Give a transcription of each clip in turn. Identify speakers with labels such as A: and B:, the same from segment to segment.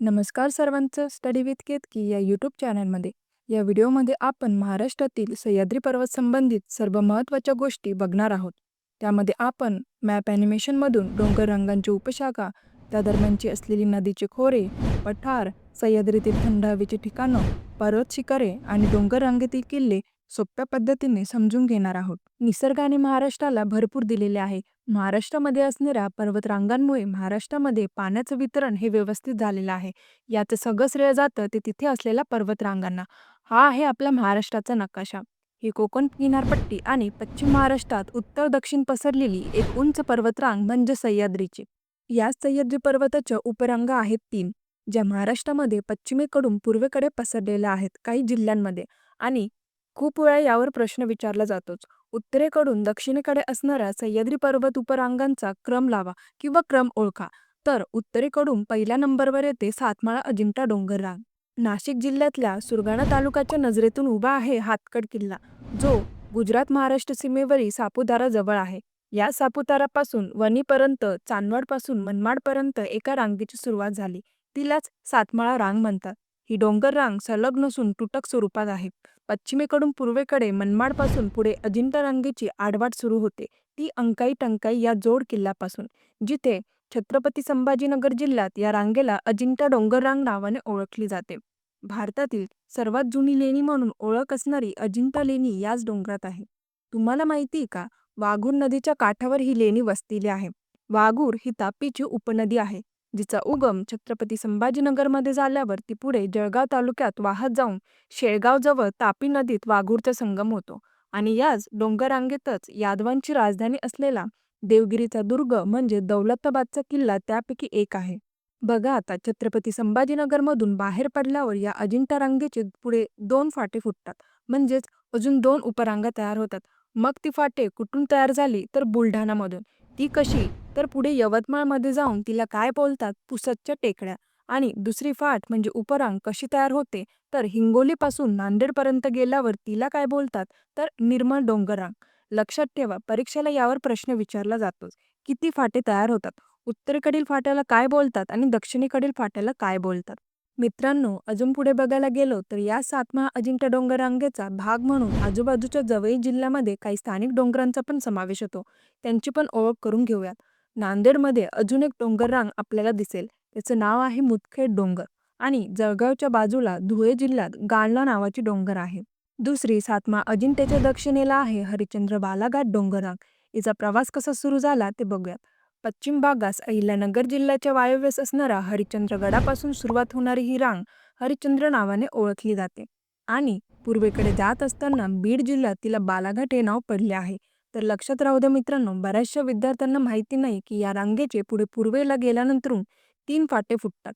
A: नमस्कार सर्वांचं study with Ketaki या यूट्यूब चॅनलमध्ये या व्हिडिओमध्ये आपण महाराष्ट्रातील सह्याद्री पर्वत संबंधित सर्व महत्त्वाच्या गोष्टी बघणार आहोत. त्यामध्ये आपण मॅप ॲनिमेशनमधून डोंगर रंगांची उपशाखा त्या दरम्यानची असलेली नदीचे खोरे पठार सह्याद्रीतील थंड हवेची ठिकाणं पर्वत शिखरे आणि डोंगर रांगेतील किल्ले सोप्या पद्धतीने समजून घेणार आहोत. निसर्गाने महाराष्ट्राला भरपूर दिलेले आहे. महाराष्ट्रामध्ये असणाऱ्या पर्वतरांगांमुळे महाराष्ट्रामध्ये पाण्याचं वितरण हे व्यवस्थित झालेलं आहे. याचं सगळं श्रेय जातं ते तिथे असलेल्या पर्वतरांगांना. हा आहे आपला महाराष्ट्राचा नकाशा. ही कोकण किनारपट्टी आणि पश्चिम महाराष्ट्रात उत्तर दक्षिण पसरलेली एक उंच पर्वतरांग म्हणजे सह्याद्रीची. या सह्याद्री पर्वताच्या उपरांगा आहेत तीन ज्या महाराष्ट्रामध्ये पश्चिमेकडून पूर्वेकडे पसरलेल्या आहेत काही जिल्ह्यांमध्ये आणि खूप वेळा यावर प्रश्न विचारला जातोच. उत्तरेकडून दक्षिणेकडे असणाऱ्या सह्याद्री पर्वत उपरांगांचा क्रम लावा किंवा क्रम ओळखा. तर उत्तरेकडून पहिल्या नंबरवर येते सातमाळा अजिंठा डोंगर रांग नाशिक जिल्ह्यातल्या सुरगाणा तालुक्याच्या नजरेतून उभा आहे हातकड किल्ला जो गुजरात महाराष्ट्र सीमेवरील सापुतारा जवळ आहे. या सापुतारापासून वणीपर्यंत चांदवडपासून मनमाडपर्यंत एका रांगेची सुरुवात झाली. तिलाच सातमाळा रांग म्हणतात. ही डोंगर रांग संलग्न असून तुटक स्वरूपात आहे. पश्चिमेकडून पूर्वेकडे मनमाडपासून पुढे अजिंठा रांगेची आडवाट सुरू होते. ती अंकाई टंकाई या जोड किल्ल्यापासून जिथे छत्रपती संभाजीनगर जिल्ह्यात या रांगेला अजिंठा डोंगर रांग नावाने ओळखली जाते. भारतातील सर्वात जुनी लेणी म्हणून ओळख असणारी अजिंठा लेणी याच डोंगरात आहे. तुम्हाला माहिती का? वाघूर नदीच्या काठावर ही लेणी वसलेली आहे. वाघूर ही तापीची उपनदी आहे. जिचा उगम छत्रपती संभाजीनगरमध्ये झाल्यावर ती पुढे जळगाव तालुक्यात वाहत जाऊन शेळगावजवळ तापी नदीत वाघूरचा संगम होतो. आणि याच डोंगररांगेतच यादवांची राजधानी असलेला देवगिरीचा दुर्ग म्हणजे दौलताबादचा किल्ला त्यापैकी एक आहे. बघा आता छत्रपती संभाजीनगरमधून बाहेर पडल्यावर या अजिंठा रांगेचे पुढे दोन फाटे फुटतात. म्हणजेच अजून दोन उपरांगा तयार होतात. मग ती फाटे कुठून तयार झाली तर बुलढाणामधून. ती कशी तर पुढे यवतमाळमध्ये जाऊन तिला काय बोलतात? पुसतच्या टेकड्या. आणि दुसरी फाट म्हणजे उपरांग कशी तयार होते? तर हिंगोलीपासून नांदेडपर्यंत गेल्यावर तिला काय बोलतात? तर निर्मळ डोंगरांग. लक्षात ठेवा परीक्षेला यावर प्रश्न विचारला जातोच. किती फाटे तयार होतात? उत्तरेकडील फाट्याला काय बोलतात? आणि दक्षिणेकडील फाट्याला काय बोलतात? मित्रांनो अजून पुढे बघायला गेलो तर या सातमा अजिंठा डोंगररांगेचा भाग म्हणून आजूबाजूच्या जवळील जिल्ह्यामध्ये काही स्थानिक डोंगरांचा पण समावेश होतो. त्यांची पण ओळख करून घेऊयात. नांदेडमध्ये अजून एक डोंगररांग आपल्याला दिसेल. त्याचं नाव आहे मुदखेड डोंगर आणि जळगावच्या बाजूला धुळे जिल्ह्यात गाळला नावाची डोंगर आहे. दुसरी सातमा अजिंठ्याच्या दक्षिणेला आहे हरिश्चंद्र बालाघाट डोंगररांग. याचा प्रवास कसा सुरू झाला ते बघूयात. पश्चिम भागास अहिल्यानगर जिल्ह्याच्या वायव्यस असणारा हरिश्चंद्र गडापासून सुरुवात होणारी ही रांग हरिश्चंद्र नावाने ओळखली जाते. आणि पूर्वेकडे जात असताना बीड जिल्ह्यात तिला बालाघाट हे नाव पडले आहे. तर लक्षात राहू द्या मित्रांनो बऱ्याचशा विद्यार्थ्यांना माहिती नाही की या रांगेचे पुढे पूर्वेला गेल्यानंतरून तीन फाटे फुटतात.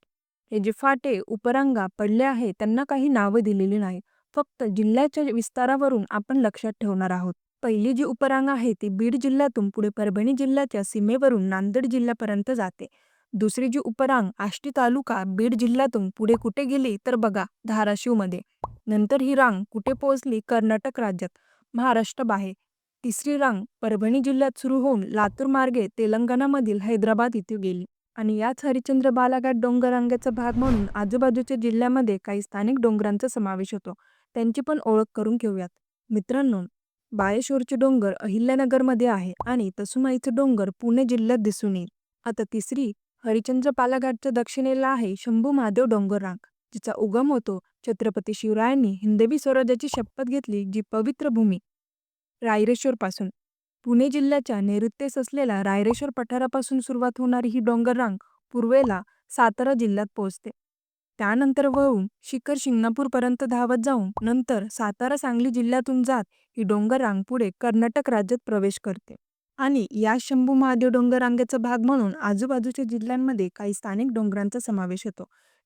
A: हे जे फाटे उपरांगा पडले आहे त्यांना काही नावं दिलेली नाही. फक्त जिल्ह्याच्या विस्तारावरून आपण लक्षात ठेवणार आहोत. पहिली जी उपरांग आहे ती बीड जिल्ह्यातून पुढे परभणी जिल्ह्याच्या सीमेवरून नांदेड जिल्ह्यापर्यंत जाते. दुसरी जी उपरांग आष्टी तालुका बीड जिल्ह्यातून पुढे कुठे गेली तर बघा धाराशिवमध्ये. नंतर ही रांग कुठे पोहोचली कर्नाटक राज्यात महाराष्ट्र बाहेर. तिसरी रांग परभणी जिल्ह्यात सुरू होऊन लातूर मार्गे तेलंगणामधील हैदराबाद इथे गेली आणि याच हरिश्चंद्र बालाघाट डोंगररांगेचा भाग म्हणून आजूबाजूच्या जिल्ह्यामध्ये काही स्थानिक डोंगरांचा समावेश होतो. त्यांची पण ओळख करून घेऊयात. मित्रांनो बाळेश्वरचे डोंगर अहिल्यानगरमध्ये आहे आणि तसुमाईचे डोंगर पुणे जिल्ह्यात दिसून येईल. आता तिसरी हरिश्चंद्र बालाघाटच्या दक्षिणेला आहे शंभू महादेव डोंगररांग जिचा उगम होतो छत्रपती शिवरायांनी हिंदवी स्वराज्याची शपथ घेतली जी पवित्र भूमी रायरेश्वरपासून पुणे जिल्ह्याच्या नैऋत्येस असलेल्या रायरेश्वर पठारापासून सुरुवात होणारी ही डोंगररांग पूर्वेला सातारा जिल्ह्यात पोहोचते. त्यानंतर वळून शिखर शिंगणापूरपर्यंत धावत जाऊन नंतर सातारा सांगली जिल्ह्यातून जात ही डोंगररांग पुढे कर्नाटक राज्यात प्रवेश करते. आणि या शंभू महादेव डोंगररांगेचा भाग म्हणून आजूबाजूच्या जिल्ह्यांमध्ये काही स्थानिक डोंगरांचा समावेश होतो.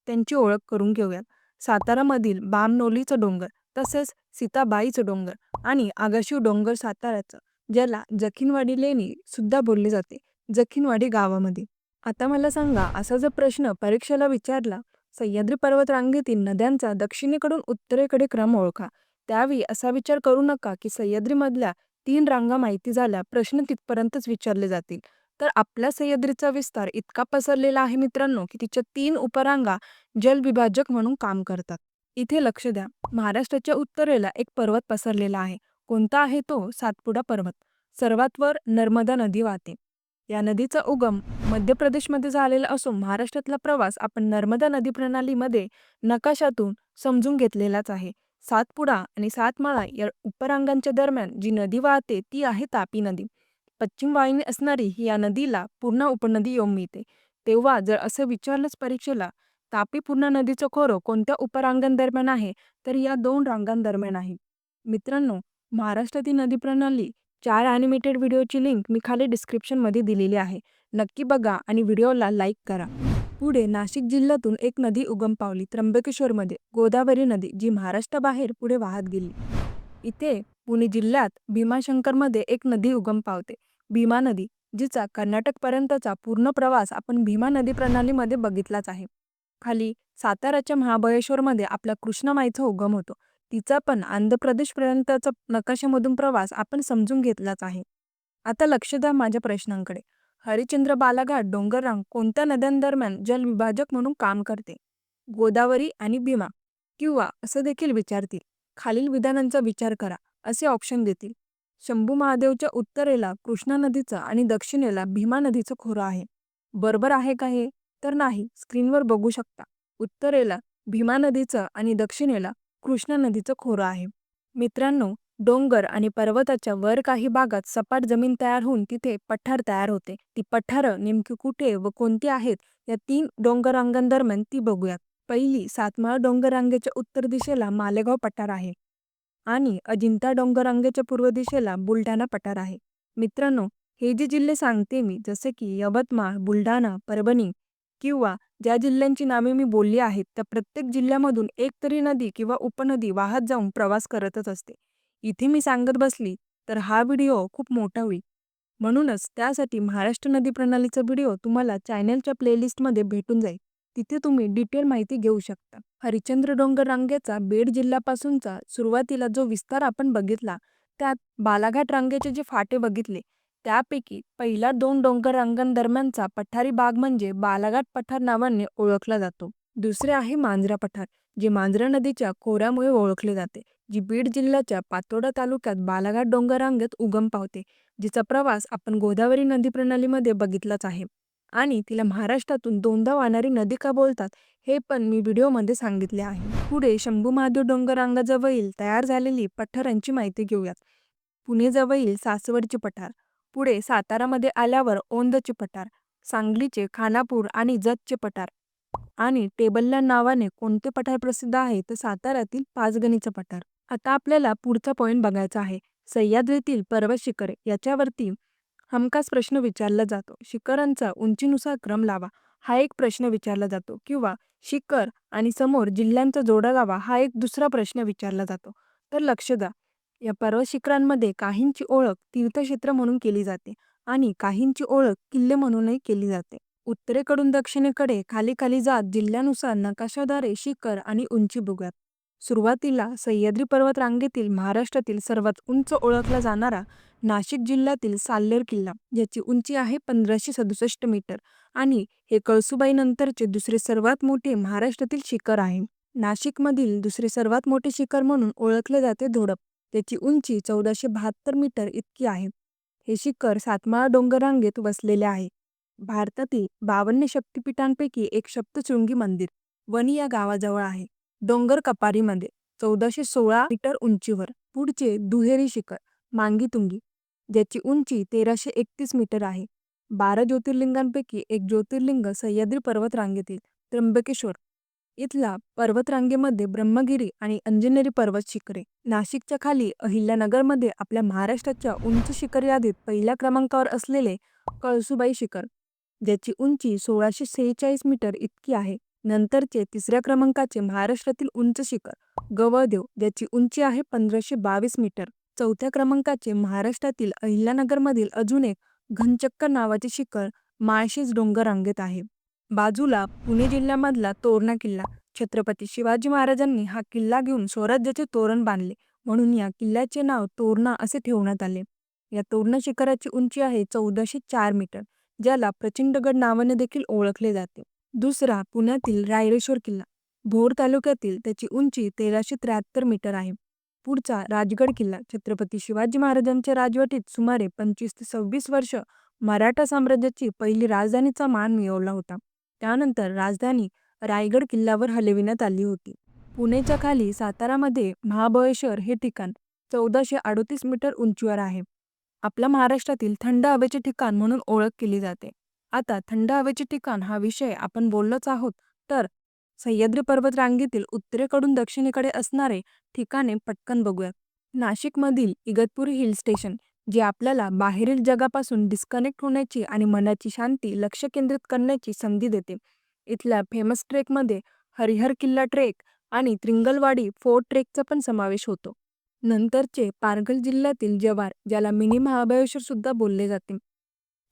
A: त्यांची ओळख करून घेऊयात. सातारामधील बामनोलीचं डोंगर तसेच सीताबाईचं डोंगर आणि आगाशिव डोंगर साताऱ्याचं ज्याला जखीनवाडी लेणी सुद्धा बोलले जाते जखीनवाडी गावामध्ये. आता मला सांगा असा जर प्रश्न परीक्षेला विचारला सह्याद्री पर्वत रांगेतील नद्यांचा दक्षिणेकडून उत्तरेकडे क्रम ओळखा. त्यावेळी असा विचार करू नका की सह्याद्रीमधल्या तीन रांगा माहिती झाल्या प्रश्न तिथपर्यंतच विचारले जातील. तर आपल्या सह्याद्रीचा विस्तार इतका पसरलेला आहे मित्रांनो की तिच्या तीन उपरांगा जलविभाजक म्हणून काम करतात. इथे लक्ष द्या. महाराष्ट्राच्या उत्तरेला एक पर्वत पसरलेला आहे. कोणता आहे तो? सातपुडा पर्वत. सर्वात वर नर्मदा नदी वाहते. या नदीचा उगम मध्य प्रदेशमध्ये झालेला असून महाराष्ट्रातला प्रवास आपण नर्मदा नदी प्रणालीमध्ये नकाशातून समजून घेतलेलाच आहे. सातपुडा आणि सातमाळा या उपरांगांच्या दरम्यान जी नदी वाहते ती आहे तापी नदी. पश्चिम वाहिनी असणारी ही या नदीला पूर्ण उपनदी येऊन मिळते. तेव्हा जर असं विचारलंच परीक्षेला तापी पूर्णा नदीचं खोरं कोणत्या उपरांगांदरम्यान आहे? तर या दोन रांगांदरम्यान आहे. मित्रांनो महाराष्ट्रातील नदी प्रणाली चार ॲनिमेटेड व्हिडिओची लिंक मी खाली डिस्क्रिप्शनमध्ये दिलेली आहे. नक्की बघा आणि व्हिडिओला लाईक करा. पुढे नाशिक जिल्ह्यातून एक नदी उगम पावली त्र्यंबकेश्वरमध्ये गोदावरी नदी जी महाराष्ट्राबाहेर पुढे वाहत गेली. इथे पुणे जिल्ह्यात भीमाशंकरमध्ये एक नदी उगम पावते. भीमा नदी जिचा कर्नाटकपर्यंतचा पूर्ण प्रवास आपण भीमा नदी प्रणालीमध्ये बघितलाच आहे. खाली साताराच्या महाबळेश्वरमध्ये आपला कृष्णमाईचा उगम होतो. तिचा पण आंध्र प्रदेशपर्यंतचा नकाशामधून प्रवास आपण समजून घेतलाच आहे. आता लक्ष द्या माझ्या प्रश्नांकडे. हरिश्चंद्र बालाघाट डोंगररांग कोणत्या नद्यांदरम्यान जलविभाजक म्हणून काम करते? गोदावरी आणि भीमा. किंवा असं देखील विचारतील. खालील विधानांचा विचार करा. असे ऑप्शन देतील. शंभू महादेवच्या उत्तरेला कृष्णा नदीचं आणि दक्षिणेला भीमा नदीचं खोरं आहे. बरोबर आहे का हे? तर नाही स्क्रीनवर बघू शकता. उत्तरेला भीमा नदीचं आणि दक्षिणेला कृष्णा नदीचं खोरं आहे. मित्रांनो डोंगर आणि पर्वताच्या वर काही भागात सपाट जमीन तयार होऊन तिथे पठार तयार होते. ती पठारं नेमकी कुठे व कोणती आहेत या तीन डोंगरांगांदरम्यान ती बघूयात. पहिली सातमाळा डोंगररांगेच्या उत्तर दिशेला मालेगाव पठार आहे आणि अजिंठा डोंगररांगेच्या पूर्व दिशेला बुलढाणा पठार आहे. मित्रांनो हे जे जिल्हे सांगते मी जसे की यवतमाळ बुलढाणा परभणी किंवा ज्या जिल्ह्यांची नावे मी बोलली आहेत त्या प्रत्येक जिल्ह्यामधून एक तरी नदी किंवा उपनदी वाहत जाऊन प्रवास करतच असते. इथे मी सांगत बसली तर हा व्हिडिओ खूप मोठा होईल. म्हणूनच त्यासाठी महाराष्ट्र नदी प्रणालीचा व्हिडिओ तुम्हाला चॅनलच्या प्लेलिस्टमध्ये भेटून जाईल. तिथे तुम्ही डिटेल माहिती घेऊ शकता. हरिश्चंद्र डोंगर रांगेचा बीड जिल्ह्यापासूनचा सुरुवातीला जो विस्तार आपण बघितला त्यात बालाघाट रांगेचे जे फाटे बघितले त्यापैकी पहिला दोन डोंगर रांगांदरम्यानचा पठारी भाग म्हणजे बालाघाट पठार नावाने ओळखला जातो. दुसरे आहे मांजरा पठार जे मांजरा नदीच्या खोऱ्यामुळे ओळखले जाते जी बीड जिल्ह्याच्या पातोडा तालुक्यात बालाघाट डोंगर रांगेत उगम पावते जिचा प्रवास आपण गोदावरी नदी प्रणालीमध्ये बघितलाच आहे. आणि तिला महाराष्ट्रातून दोनदा वाहणारी नदी का बोलतात हे पण मी व्हिडिओमध्ये सांगितले आहे. पुढे शंभू महादेव डोंगरांगाजवळील तयार झालेली पठारांची माहिती घेऊयात. पुणेजवळील सासवडची पठार पुढे सातारामध्ये आल्यावर ओंदचे पठार सांगलीचे खानापूर आणि जतचे पठार आणि टेबलल्या नावाने कोणते पठार प्रसिद्ध आहे तर साताऱ्यातील पाचगणीचं पठार. आता आपल्याला पुढचा पॉईंट बघायचा आहे. सह्याद्रीतील पर्वत शिखरे याच्यावरती हमखास प्रश्न विचारला जातो. शिखरांचा उंचीनुसार क्रम लावा. हा एक प्रश्न विचारला जातो किंवा शिखर आणि समोर जिल्ह्यांचा जोडा लावा हा एक दुसरा प्रश्न विचारला जातो. तर लक्ष द्या. या पर्वत शिखरांमध्ये काहींची ओळख तीर्थक्षेत्र म्हणून केली जाते आणि काहींची ओळख किल्ले म्हणूनही केली जाते. उत्तरेकडून दक्षिणेकडे खाली खाली जात जिल्ह्यानुसार नकाशाद्वारे शिखर आणि उंची बघूयात सुरुवातीला सह्याद्री पर्वत रांगेतील महाराष्ट्रातील सर्वात उंच ओळखला जाणारा नाशिक जिल्ह्यातील साल्लेर किल्ला याची उंची आहे पंधराशे सदुसष्ट मीटर आणि हे कळसुबाई नंतरचे दुसरे सर्वात मोठे महाराष्ट्रातील शिखर आहे. नाशिकमधील दुसरे सर्वात मोठे शिखर म्हणून ओळखले जाते धोडप. त्याची उंची चौदाशे बहात्तर मीटर इतकी आहे. हे शिखर सातमाळा डोंगर रांगेत वसलेले आहे. भारतातील बावन्न शक्तिपीठांपैकी एक सप्तशृंगी मंदिर वणी या गावाजवळ आहे. डोंगर कपारीमध्ये चौदाशे सोळा मीटर उंचीवर पुढचे दुहेरी शिखर मांगीतुंगी ज्याची उंची तेराशे एकतीस मीटर आहे. बारा ज्योतिर्लिंगांपैकी एक ज्योतिर्लिंग सह्याद्री पर्वत रांगेतील त्र्यंबकेश्वर इथला पर्वतरांगेमध्ये ब्रह्मगिरी आणि अंजनेरी पर्वत शिखरे. नाशिकच्या खाली अहिल्यानगरमध्ये आपल्या महाराष्ट्राच्या उंच शिखर यादीत पहिल्या क्रमांकावर असलेले कळसुबाई शिखर. ज्याची उंची सोळाशे सेहेचाळीस मीटर इतकी आहे. नंतरचे तिसऱ्या क्रमांकाचे महाराष्ट्रातील उंच शिखर गवळदेव ज्याची उंची आहे पंधराशे बावीस मीटर. चौथ्या क्रमांकाचे महाराष्ट्रातील अहिल्यानगरमधील अजून एक घनचक्कर नावाचे शिखर माळशेज डोंगर रांगेत आहे. बाजूला पुणे जिल्ह्यामधला तोरणा किल्ला. छत्रपती शिवाजी महाराजांनी हा किल्ला घेऊन स्वराज्याचे तोरण बांधले. म्हणून या किल्ल्याचे नाव तोरणा असे ठेवण्यात आले. या तोरणा शिखराची उंची आहे चौदाशे चार मीटर ज्याला प्रचंडगड नावाने देखील ओळखले जाते. दुसरा पुण्यातील रायरेश्वर किल्ला. भोर तालुक्यातील त्याची उंची तेराशे त्र्याहत्तर मीटर आहे. पुढचा राजगड किल्ला. छत्रपती शिवाजी महाराजांच्या राजवटीत सुमारे पंचवीस ते सव्वीस वर्ष मराठा साम्राज्याची पहिली राजधानीचा मान मिळवला होता. त्यानंतर राजधानी रायगड किल्ल्यावर हलविण्यात आली होती. पुणेच्या खाली सातारामध्ये महाबळेश्वर हे ठिकाण चौदाशे अडोतीस मीटर उंचीवर आहे. आपल्या महाराष्ट्रातील थंड हवेचे ठिकाण म्हणून ओळख केली जाते. आता थंड हवेचे ठिकाण हा विषय आपण बोललोच आहोत तर सह्याद्री पर्वत रांगेतील उत्तरेकडून दक्षिणेकडे असणारे ठिकाणे पटकन बघूयात. नाशिकमधील इगतपुरी हिल स्टेशन जे आपल्याला बाहेरील जगापासून डिस्कनेक्ट होण्याची आणि मनाची शांती लक्ष केंद्रित करण्याची संधी देते. इथल्या फेमस ट्रेकमध्ये हरिहर किल्ला ट्रेक आणि त्रिंगलवाडी फोर्ट ट्रेकचा पण समावेश होतो. नंतरचे पारघल जिल्ह्यातील जवार ज्याला मिनी महाबळेश्वर सुद्धा बोलले जाते.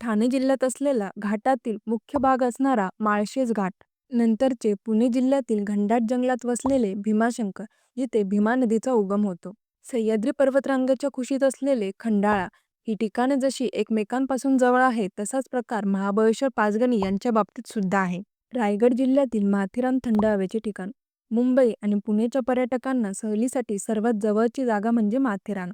A: ठाणे जिल्ह्यात असलेला घाटातील मुख्य भाग असणारा माळशेज घाट. नंतरचे पुणे जिल्ह्यातील घनदाट जंगलात वसलेले भीमाशंकर जिथे भीमा नदीचा उगम होतो. सह्याद्री पर्वतरांगाच्या कुशीत असलेले खंडाळा ही ठिकाणे जशी एकमेकांपासून जवळ आहे तसाच प्रकार महाबळेश्वर पाचगणी यांच्या बाबतीत सुद्धा आहे. रायगड जिल्ह्यातील माथेरान थंड हवेचे ठिकाण. मुंबई आणि पुणेच्या पर्यटकांना सहलीसाठी सर्वात जवळची जागा म्हणजे माथेरान.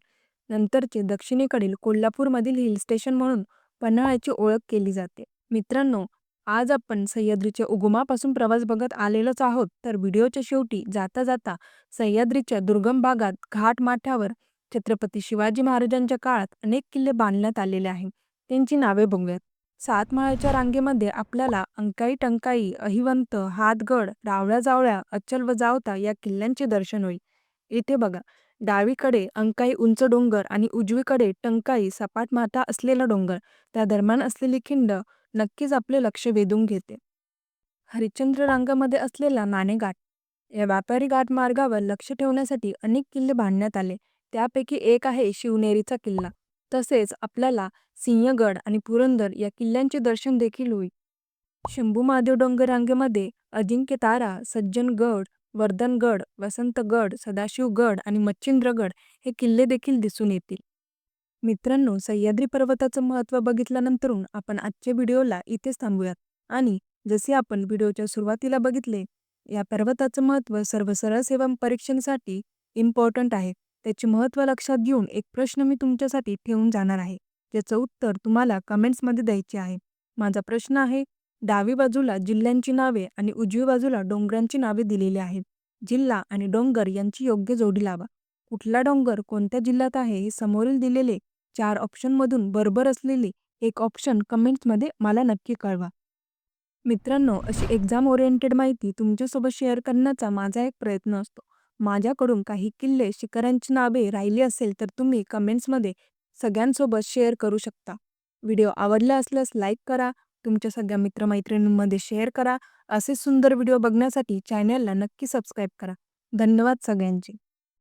A: नंतरचे दक्षिणेकडील कोल्हापूरमधील हिल स्टेशन म्हणून पन्हाळ्याची ओळख केली जाते. मित्रांनो आज आपण सह्याद्रीच्या उगमापासून प्रवास बघत आलेलोच आहोत. तर व्हिडिओच्या शेवटी जाता जाता सह्याद्रीच्या दुर्गम भागात घाट माथ्यावर छत्रपती शिवाजी महाराजांच्या काळात अनेक किल्ले बांधण्यात आलेले आहेत त्यांची नावे बघूयात. सातमाळ्याच्या रांगेमध्ये आपल्याला अंकाई टंकाई अहिवंत हातगड रावळ्या जावळ्या अचल व जावता या किल्ल्यांचे दर्शन होईल. इथे बघा डावीकडे अंकाई उंच डोंगर आणि उजवीकडे टंकाई सपाट माथा असलेला डोंगर. त्या दरम्यान असलेली खिंड नक्कीच आपले लक्ष वेधून घेते. हरिश्चंद्र रांगामध्ये असलेला नाणेघाट या व्यापारी घाट मार्गावर लक्ष ठेवण्यासाठी अनेक किल्ले बांधण्यात आले. त्यापैकी एक आहे शिवनेरीचा किल्ला. तसेच आपल्याला सिंहगड आणि पुरंदर या किल्ल्यांचे दर्शन देखील होईल. शंभू महादेव डोंगररांगेमध्ये अजिंक्य तारा सज्जनगड वर्धनगड वसंतगड सदाशिवगड आणि मच्छिंद्रगड हे किल्ले देखील दिसून येतील. मित्रांनो सह्याद्री पर्वताचं महत्त्व बघितल्यानंतरून आपण आजच्या व्हिडिओला इथेच थांबूयात. आणि जसे आपण व्हिडिओच्या सुरुवातीला बघितले या पर्वताचं महत्त्व सर्व सरळ सेवा परीक्षेसाठी इम्पॉर्टंट आहे. त्याचे महत्त्व लक्षात घेऊन एक प्रश्न मी तुमच्यासाठी ठेवून जाणार आहे. ज्याचं उत्तर तुम्हाला कमेंट्समध्ये द्यायचे आहे. माझा प्रश्न आहे डावी बाजूला जिल्ह्यांची नावे आणि उजवी बाजूला डोंगरांची नावे दिलेली आहेत. जिल्हा आणि डोंगर यांची योग्य जोडी लावा. कुठला डोंगर कोणत्या जिल्ह्यात आहे हे समोरील दिलेले चार ऑप्शनमधून बरोबर असलेली एक ऑप्शन कमेंट्समध्ये मला नक्की कळवा. मित्रांनो अशी एक्झाम ओरिएंटेड माहिती तुमच्यासोबत शेअर करण्याचा माझा एक प्रयत्न असतो. माझ्याकडून काही किल्ले शिखरांची नावे राहिली असेल तर तुम्ही कमेंट्समध्ये सगळ्यांसोबत शेअर करू शकता. व्हिडिओ आवडला असल्यास लाईक करा तुमच्या सगळ्या मित्रमैत्रिणींमध्ये शेअर करा असे सुंदर व्हिडिओ बघण्यासाठी चॅनलला नक्की सबस्क्राईब करा. धन्यवाद सगळ्यांचे.